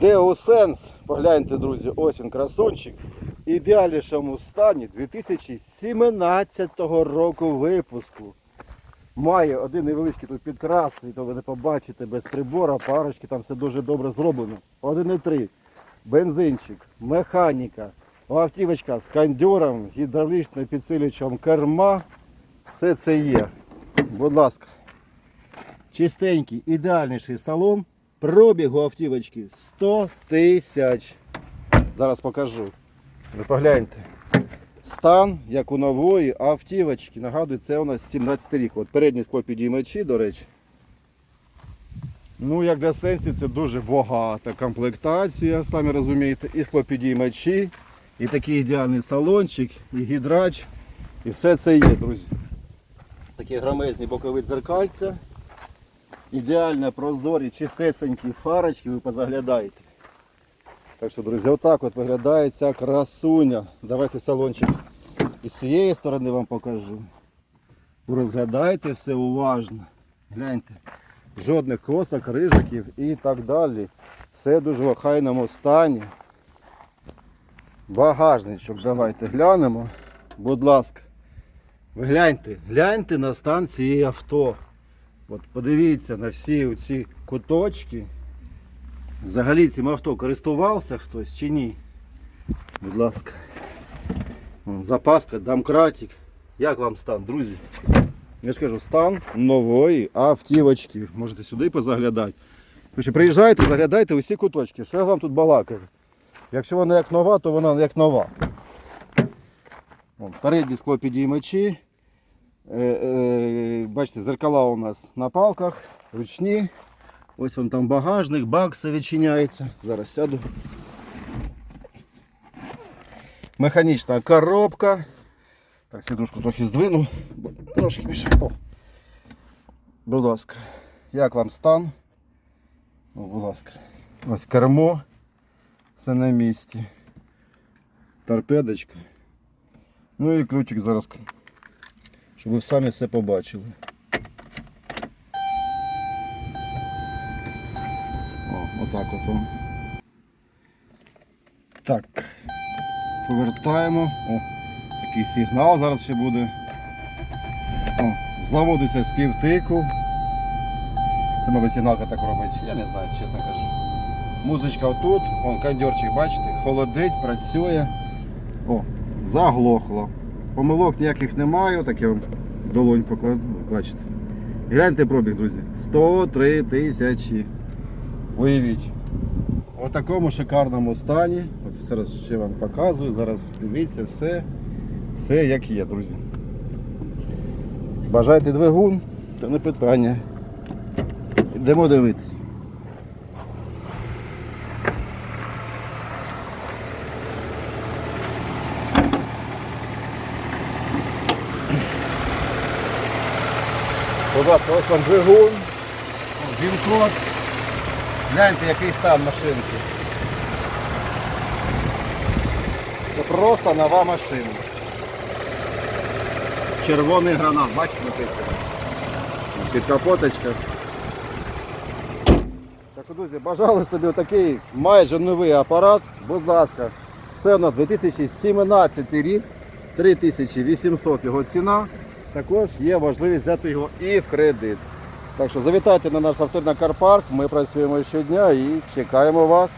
Деосенс. Погляньте, друзі, ось він красунчик. Ідеальнішому стані 2017 року випуску. Має один невеличкий тут підкрас, і то ви не побачите без прибора, парочки, там все дуже добре зроблено. 1,3. Бензинчик, механіка, автівочка з кондьором, гідравлічним підсилювачем керма. Все це є. Будь ласка. Чистенький, ідеальніший салон. Пробіг у автівочки 100 тисяч. Зараз покажу. Ви погляньте. Стан, як у нової автівочки. Нагадую, це у нас 17 рік. От передні склопідіймачі, до речі. Ну, як для сенсі, це дуже багата комплектація, самі розумієте. І склопідіймачі, і такий ідеальний салончик, і гідрач. І все це є, друзі. Такі громезні бокові дзеркальця. Ідеально прозорі, чистесенькі фарочки, ви позаглядаєте. Так що, друзі, отак от виглядає ця красуня. Давайте салончик і з цієї сторони вам покажу. Розглядайте все уважно. Гляньте. Жодних косок, рижиків і так далі. Все дуже в охайному стані. Багажничок давайте глянемо. Будь ласка. Ви гляньте, гляньте на стан цієї авто. От подивіться на всі ці куточки. Взагалі цим авто користувався хтось чи ні? Будь ласка. Запаска, домкратик. Як вам стан, друзі? Я ж кажу, стан нової автівочки. Можете сюди позаглядати. Ви що приїжджаєте, заглядайте усі куточки. Що я вам тут балакаю? Якщо вона як нова, то вона як нова. Передні склопідіймачі. Е, е, бачите, зеркала у нас на палках, ручні. Ось вон там багажник, бак все відчиняється. Зараз сяду. Механічна коробка. Так, сідушку трохи здвину, трошки більше. О. Будь ласка, як вам стан? О, будь ласка. Ось кермо. Все на місці. Торпедочка. Ну і ключик зараз щоб ви самі все побачили. О, отак от. Так. Повертаємо. О, такий сигнал зараз ще буде. О, заводиться з півтику. Це, мабуть, сигналка так робить. Я не знаю, чесно кажу. Музичка отут, вон кондьорчик, бачите, холодить, працює. О, заглохло. Помилок ніяких немає, так я вам долонь покладу, бачите. Гляньте пробіг, друзі. 103 тисячі. Уявіть. У такому шикарному стані. От зараз ще вам показую, зараз дивіться все, все як є, друзі. Бажаєте двигун, то не питання. Йдемо дивитись. Будь ласка, ось вам двигун, він код. Гляньте, який стан машинки. Це просто нова машина. Червоний гранат, бачите написано? Під капоточка. Так що, друзі, бажали собі такий майже новий апарат. Будь ласка, це у нас 2017 рік, 3800 його ціна. Також є можливість взяти його і в кредит. Так що завітайте на наш авторний карпарк, ми працюємо щодня і чекаємо вас.